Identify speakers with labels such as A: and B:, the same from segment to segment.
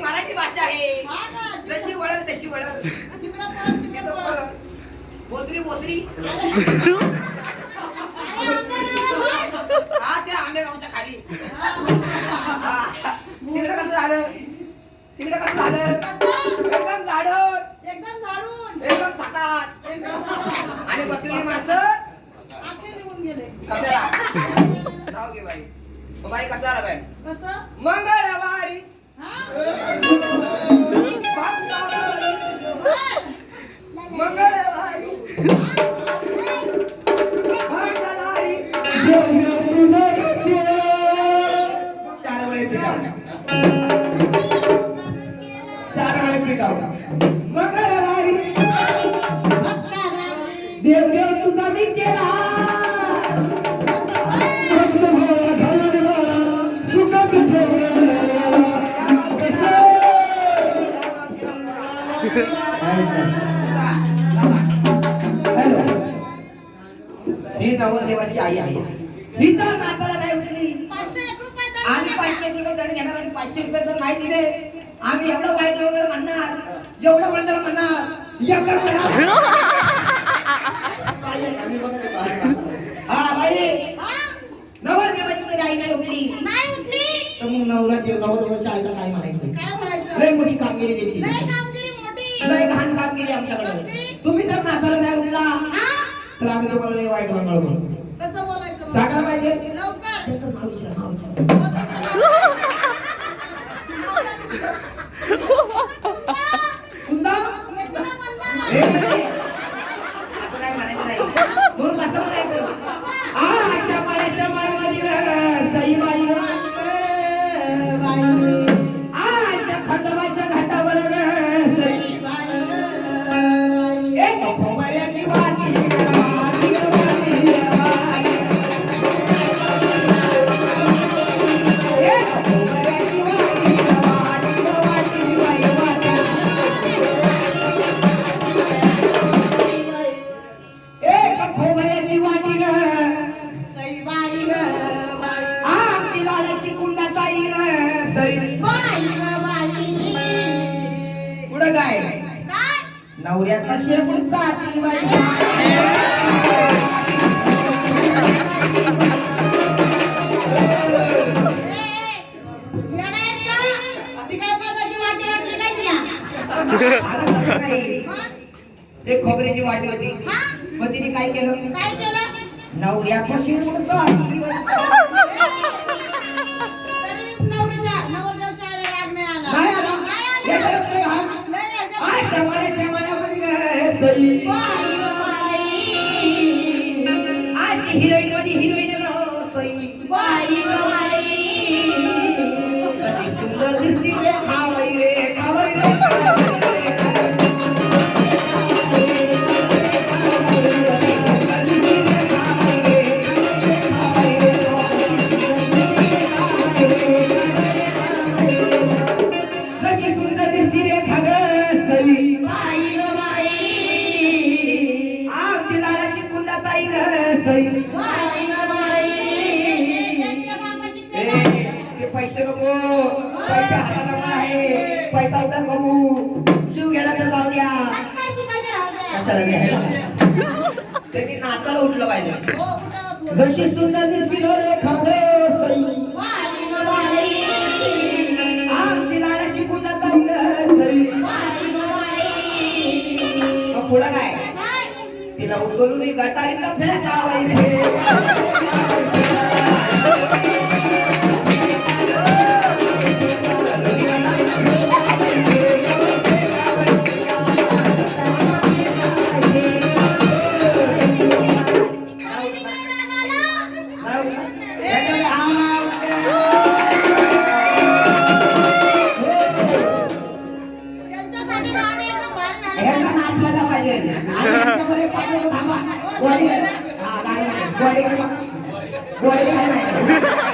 A: मराठी भाषा आहे. जशी वळल तशी वळल. भोसरी भोसरी हा त्या आंबेगावच्या खाली. तिकडे कसं झालं? तिकडे कसं झालं? जातात आणि बसलेली माणसं? आखे निघून गेले. कशाला? नाव घे बाई. बाई कसा आला बाई कसं? मंगळवारी. दंड घेणार आणि पाचशे रुपये तर नाही दिले. आम्ही एवढं वाईट वगैरे म्हणणार एवढं म्हणणार म्हणणार एवढं म्हणणार. हा बाई. नवरात्र काय म्हणायचं? कामगिरी घाण कामगिरी तुम्ही तर नाचाला नाही उठला. तर आम्ही तुम्हाला वाईट
B: म्हणून
A: सांगायला पाहिजे?
B: 본다?
A: 본다? 본다? 에이. గొలుని గట్టారింత ఫేకావై
B: हा,
A: गाडी गोडे गोडे काय माहिती नाही,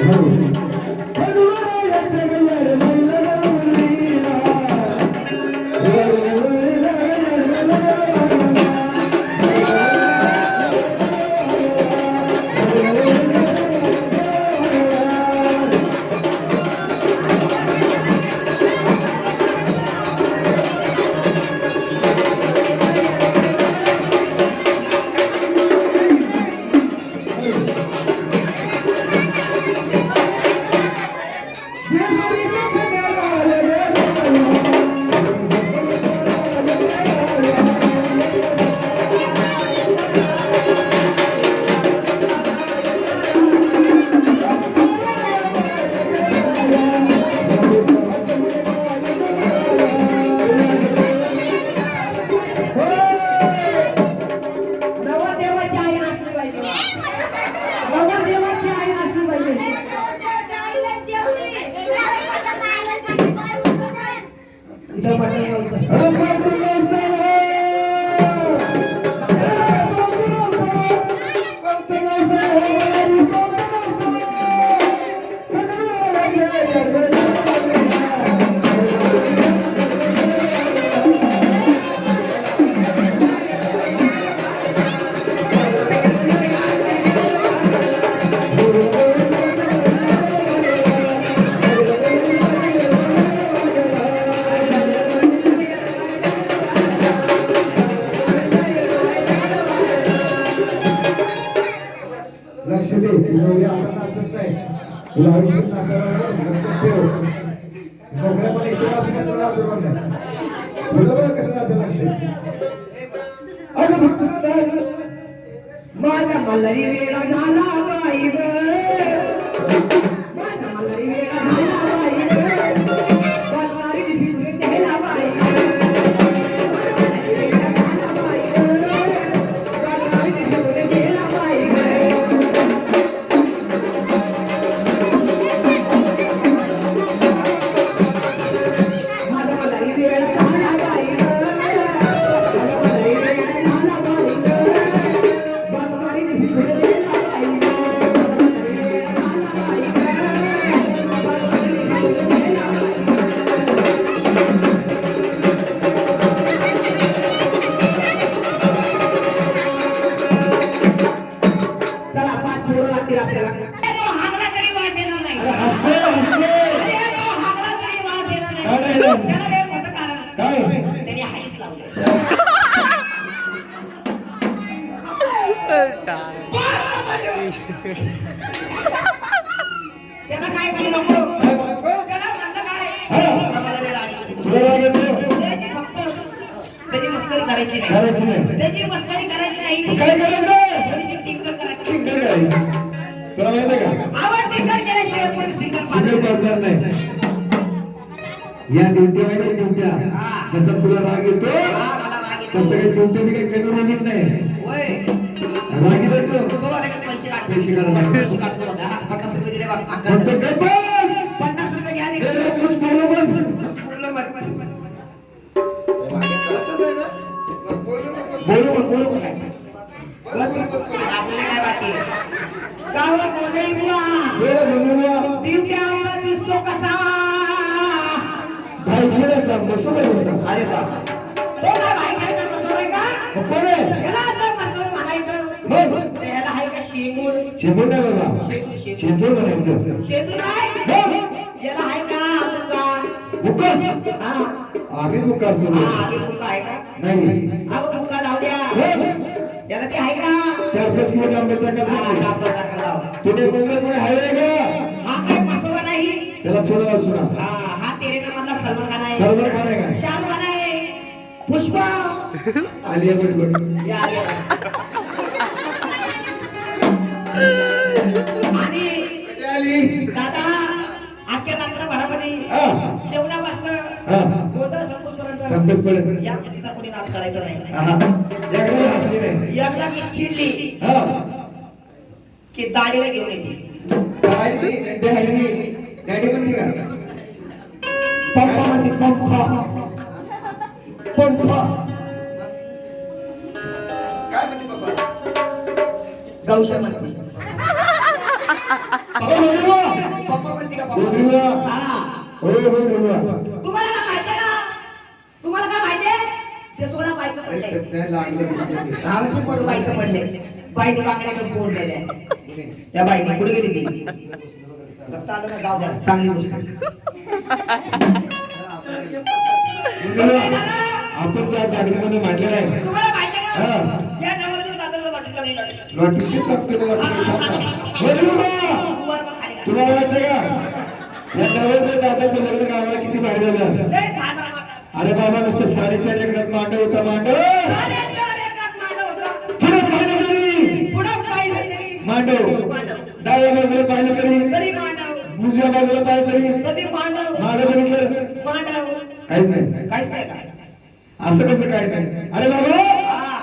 C: ভালো या ड्युट्या माहिती
A: हा.
C: जसं तुला राग येतो. तसं काही ड्युट्या मी काही कमी म्हणत नाही. राग येतो.
A: पैसे काढतो.
C: पैसे काढतो.
A: पैसे अरे तो काय भाई आहे का?
C: कोण आहे?
A: याला आता मसूर म्हणायचं?
C: मग?
A: ते ह्याला आहे का शेंगूर
C: शेंबूड नाही बाबा.
A: शेंगूर शेंगूर
C: शेंदूर म्हणायचं.
A: शेंगूर नाही
C: मग?
A: याला आहे का बुक्का
C: बुक्का?
A: हा.
C: आम्ही बुक्का असतो
A: हा आहे का?
C: नाही.
A: अहो द्या.
C: मग?
A: याला ते आहे का?
C: चार पाच किलो डांबर
A: हा
C: टाकायचं
A: डांबर टाका लावा.
C: तुझे कोंबडे कोणी हायवे का?
A: हा काय मसोबा नाही?
C: त्याला चुना
A: हा हा तेरे नामातला सलमान खान आहे.
C: सलमान खान आहे का?
A: पुष्पा.
C: आलिया भट भट
A: या. आणि दादा भरामध्ये वाजता गोदा कोणी नाच करायचा नाही. एकदा मी चिडली की दाढीला घेऊन येते.
C: गाडी गाडी पण
A: पंपा म्हणते पंपा पंपा
C: काय म्हणते बाबा?
A: गौशा म्हणते पप्पा म्हणते का. पप्पा? हा.
C: हो.
A: तुम्हाला काय माहितीये का? तुम्हाला काय माहितीये ते सोळा बायचं पडले बायचं बाईने बांगड्याकडे दिले त्या बाईने पुढे गेली ती? रक्त आलं ना जाऊ द्या. चांगली गोष्ट.
C: आपण त्या जागृतीमध्ये मांडलेलं आहे
A: तुम्हाला माहितीये का
C: हा.
A: या नवरदेव दादाला लॉटरी लावली लॉटरी
C: लॉटरीची लागते बोलवा.
A: वर मग खाली घाल.
C: तुम्हाला वाटतं का या नवरदेव दादाचं लग्न गावाला किती भारी झालं
A: लय ठाणा मारतात.
C: अरे बाबा नुसतं साडेचार एकरात मांडव होता मांडव
A: साडेचार एकरात मांडव होतं.
C: पुढे पाहिलं तरी
A: पुढं पाहिलं तरी
C: मांडव
A: मांडव.
C: डाव्या बाजूला पाहिलं तरी
A: तरी मांडव.
C: उजव्या बाजूला पाहिलं तरी
A: कधी मांडव.
C: मागं बघितलं
A: मांडव.
C: काहीच नाही
A: काहीच नाही का?
C: असं कसं काय नाही अरे बाबा
A: हा.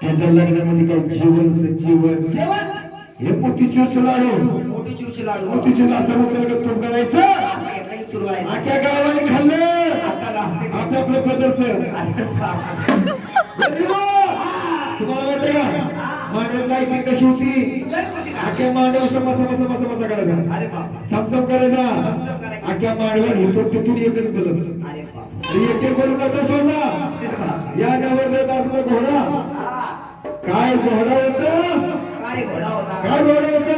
C: त्याच्या लग्नामध्ये काय जीवन जीवन? हे मोतीचूरचं लाडू
A: मोठी चिवची लाडू.
C: मोतीचूर असं उचल का तूप करायचं. आख्या गावाने खाल्लं
A: आता अरे बाप.
C: तुम्हाला माहिती का मांडव लाईटिंग कशी होती? आख्या मांडव असं मसा मसा मसा करायचा. चमचम करायचा. आख्या मांडवर इथून तिथून एकच बलत एक एक नका सोडला या नवरदेवाचा आपला घोडा. काय घोडा होता
A: काय घोडा होता
C: काय घोडा होता.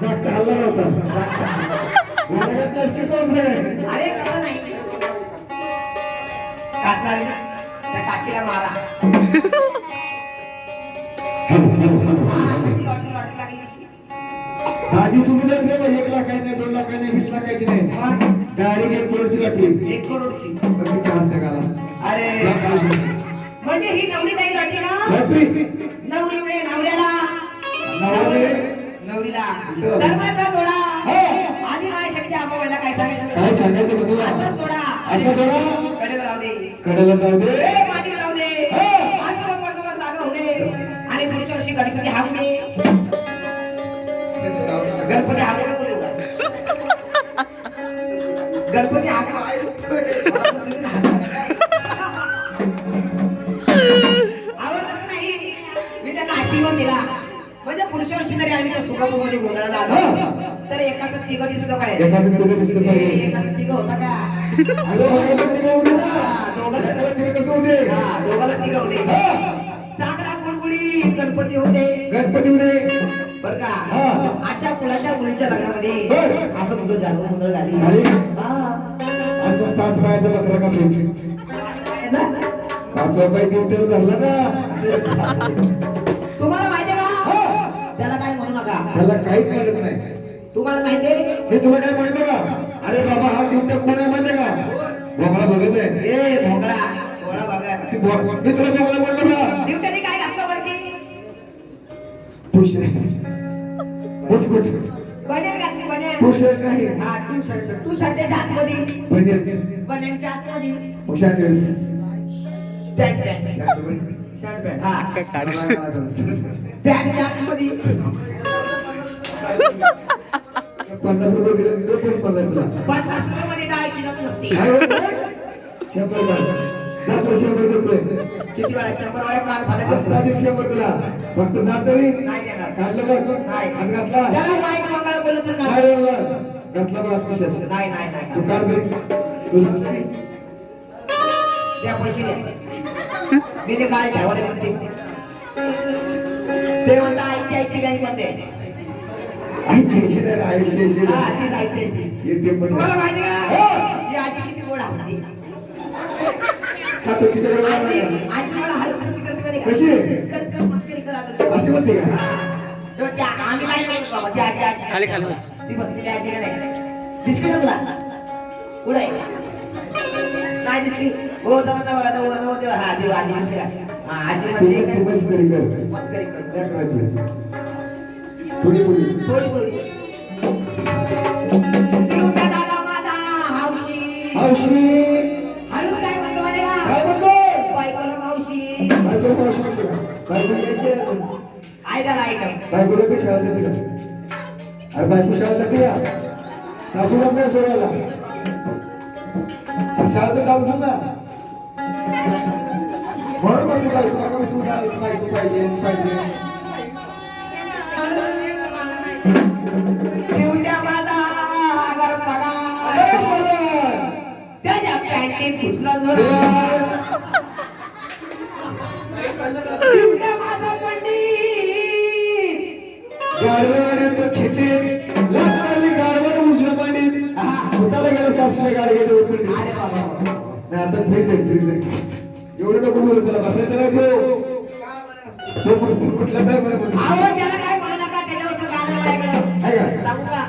C: जास्त हल्ला घोड्याला जास्त चालत नाही.
A: अरे कसं नाही ना? त्या काचीला मारा?
C: साधी सुविधा नाही बा, एक लाख नाही दोन लाख नाही वीस लाखाची नाही? डायरेक्ट एक करोडची. गाठी
A: एक करोडची अरे. म्हणजे ही नवरी काही लॉटरी ना?
C: लॉटरी
A: नवरी मिळे नवऱ्याला.
C: नवऱ्याला?
A: नवरीला. धर्माचा जोडा.
C: हा.
A: आधी माझ्या शक्ती आपोवायला काय
C: काय
A: सांगायचं?
C: सांगायचं बघ? तुला
A: असं जोडा.
C: असं जोडा?
A: कडेला जाऊ दे.
C: कडेला जाऊ दे.
A: गणपती हागा आवडतच नाही. मी त्यांना आशीर्वाद दिला. म्हणजे पुढच्या वर्षी तरी आम्ही त्या सुखामध्ये गोंधळाला आलो. तर एकाच तिघ ए,
C: पाहिजे.
A: एकाच तिघ होता का? दोघाला तिघ होते. चांगला गुणगुणी गणपती दे
C: गणपती उदे
A: बर का. अशा मुलाच्या मुलीच्या लग्नामध्ये. असं मुलं जागरूक मुलं झाली.
C: झाली?
A: हा.
C: पाच पायाचा बकरा का फेक
A: पाच पायाचा.
C: पाचवा पाय दिवट्याला धरला ना.
A: तुम्हाला माहितीये का. त्याला काय म्हणू नका.
C: त्याला काहीच म्हणत नाही.
A: तुम्हाला माहितीये
C: मी तुला काय म्हणलं का अरे बाबा हा दिवट्या कोण आहे माहिती का? बोंगळा बघत आहे.
A: ए भोंगडा थोडा बघा.
C: मी तुला म्हणलं का
A: दिवट्याने काय घातलं वरती?
C: पुश पुश
A: बनेल घातली बनेल.
C: पुश नाही
A: हा टू शर्ट टू शर्टच्या आतमध्ये.
C: पनीर
A: बनेलच्या आतमध्ये.
C: पुशाट
A: पॅन्ट पॅन्ट शर्ट पॅन्ट हा. पॅन्टच्या आतमध्ये.
C: पन्नास रुपये दिले दिले तुला
A: पन्नास रुपये. मध्ये डाळ शिजत नसती.
C: जातो शंभर रुपये
A: किती वेळा शंभर वेळा कान.
C: दिवशी शंभर तुला फक्त जात तरी
A: नाही देणार.
C: काढलं बघ
A: नाही.
C: आणि घातला?
A: त्याला वाईट मंगळ बोललं तर
C: काय?
A: काय
C: रे बाबा? घातला बघ आत्मशात
A: नाही नाही नाही.
C: तू काढ तरी. तुला नाही.
A: द्या पैसे द्या मी ते काय ठेवायला म्हणते ते. म्हणता आईची आईची बँकमध्ये
C: आई टेन्शन आहे रे, आई
A: हा आईची
C: येते पण.
A: तुम्हाला माहिती
C: हो.
A: आजी किती गोड असते.
C: का तो किती वेळ
A: आजी? आजी मला हळद कशी करते माहिती का?
C: कशी?
A: कर कर मस्करी करा
C: अशी म्हणते का?
A: तेव्हा त्या- आम्ही काय करतो बाबा ती आजी आजी
D: खाली- खाली बस.
A: ती बसलेली आजी का नाही दिसली का तुला कुठे नाही दिसली हो जाऊ नव नव नव देवा हा देवा आजी दिसली का हा आजी म्हणते?
C: मस्करी कर
A: मस्करी कर
C: लेकराची. थोडी थोडी आहे
A: झाला ऐकम
C: बायकोला बी शाळा का? अरे बायको शाळा जाते का? सासूला काय सोडायला. शाळेत जाऊ ना म्हणून म्हणते बायको बायको पाहिजे पाहिजे.
A: देऊट्या माझा माझा पंडित
C: गाडवाने तो खिटे लागली गाडवाने उजव्या पांडीत
A: हा.
C: भूताला गेला सासूला गाडी घेते उतरली
A: अरे बाबा
C: नाही आता फ्रीज आहे फ्रीज आहे एवढं नको बोलू त्याला बसायचं नाही तो
A: बरं?
C: काय
A: अहो त्याला काय म्हणू नका त्याच्यावरचं गाणं माझ्याकडं
C: आहे का
A: सांगू का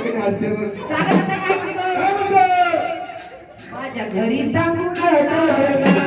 A: म्हणतो काय म्हणतो? माझ्या घरी सांगू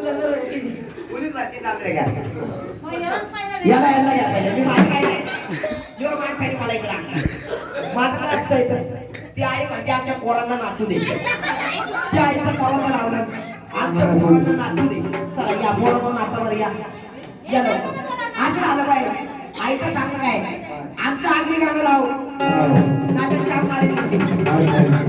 A: पोलीस भरती चालू आहे का याला याला घ्या पाहिजे मी माझं काय नाही यो माझ्यासाठी मला इकडे माझं काय असतं इथं ती आई म्हणते आमच्या पोरांना नाचू दे. ती आईचा गावाचं लावलं आमच्या पोरांना नाचू दे चला या पोरांना नाचावर या. या लवकर. असं झालं पाहिजे आईचं सांगणं काय आमचं आगरी गाणं लाव नाटकच्या आम्हाला